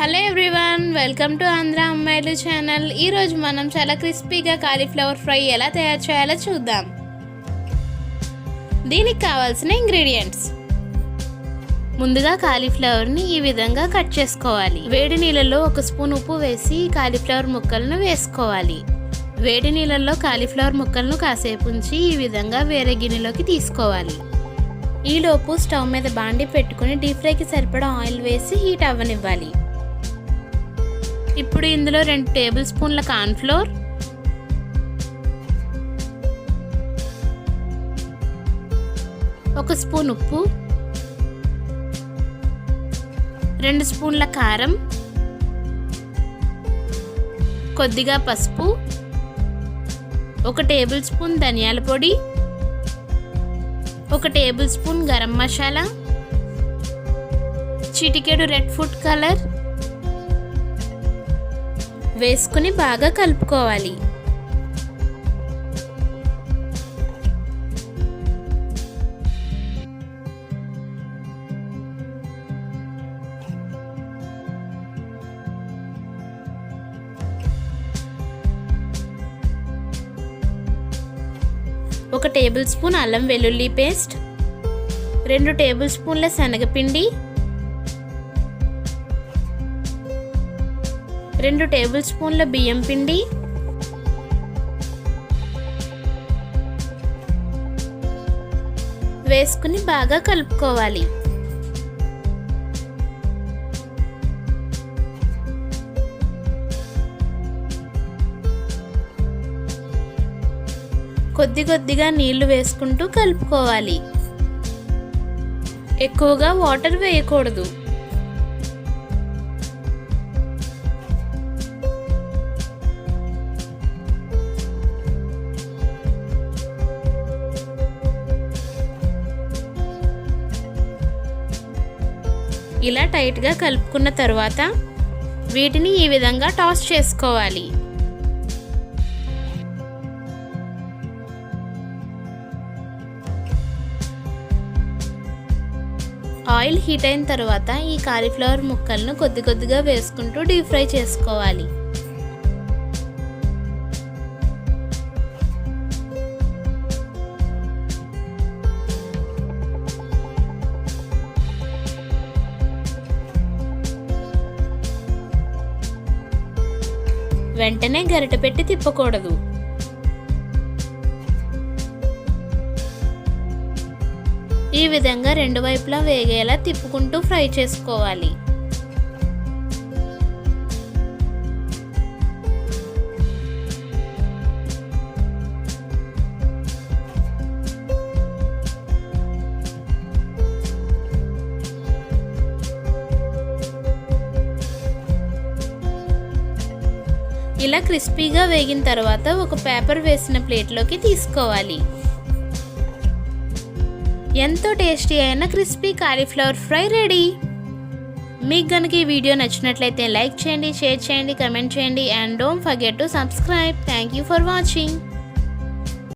Hello everyone welcome to Andhra అమ్మాయిలు channel. ఈరోజు మనం చాలా క్రిస్పీగా కాలీఫ్లవర్ ఫ్రై ఎలా తయారు చేయాలో చూద్దాం. దీనికి కావాల్సిన ఇంగ్రీడియంట్స్. ముందుగా కాలీఫ్లవర్ని ఈ విధంగా కట్ చేసుకోవాలి. వేడి నీళ్ళలో ఒక స్పూన్ ఉప్పు వేసి కాలీఫ్లవర్ ముక్కలను వేసుకోవాలి. వేడి నీళ్ళల్లో కాలీఫ్లవర్ ముక్కలను కాసేపు ఉంచి ఈ విధంగా వేరే గిన్నెలోకి తీసుకోవాలి. ఈలోపు స్టవ్ మీద బాండి పెట్టుకుని డీప్ ఫ్రైకి సరిపడా ఆయిల్ వేసి హీట్ అవ్వనివ్వాలి. ఇప్పుడు ఇందులో రెండు టేబుల్ స్పూన్ల కార్న్ఫ్లోర్. ఒక స్పూన్ ఉప్పు. రెండు స్పూన్ల కారం. కొద్దిగా పసుపు. ఒక టేబుల్ స్పూన్ ధనియాల పొడి. ఒక టేబుల్ స్పూన్ గరం మసాలా. చిటికెడు రెడ్ ఫుడ్ కలర్. వేసుకుని బాగా కలుపుకోవాలి. ఒక టేబుల్ స్పూన్ అల్లం వెల్లుల్లి పేస్ట్ రెండు టేబుల్ స్పూన్ల శనగపిండి రెండు టేబుల్ స్పూన్ల బియ్యం పిండి. వేసుకుని బాగా కలుపుకోవాలి. కొద్ది కొద్దిగా నీళ్ళు వేసుకుంటూ కలుపుకోవాలి. ఎక్కువగా వాటర్ వేయకూడదు. ఇలా టైట్గా కలుపుకున్న తర్వాత వీటిని ఈ విధంగా టాస్ చేసుకోవాలి. ఆయిల్ హీట్ అయిన తర్వాత ఈ కాలీఫ్లవర్ ముక్కలను కొద్ది కొద్దిగా వేసుకుంటూ డీప్ ఫ్రై చేసుకోవాలి. వెంటనే గరిట పెట్టి తిప్పకూడదు. ఈ విధంగా రెండు వైపులా వేగేలా తిప్పుకుంటూ ఫ్రై చేసుకోవాలి. ఇలా క్రిస్పీగా వేగిన తర్వాత ఒక పేపర్ వేసిన ప్లేట్లోకి తీసుకోవాలి. ఎంతో టేస్టీ అయిన క్రిస్పీ కాలీఫ్లవర్ ఫ్రై రెడీ. మీకు కనుక ఈ వీడియో నచ్చినట్లయితే లైక్ చేయండి షేర్ చేయండి కమెంట్ చేయండి and don't forget to subscribe. Thank you for watching.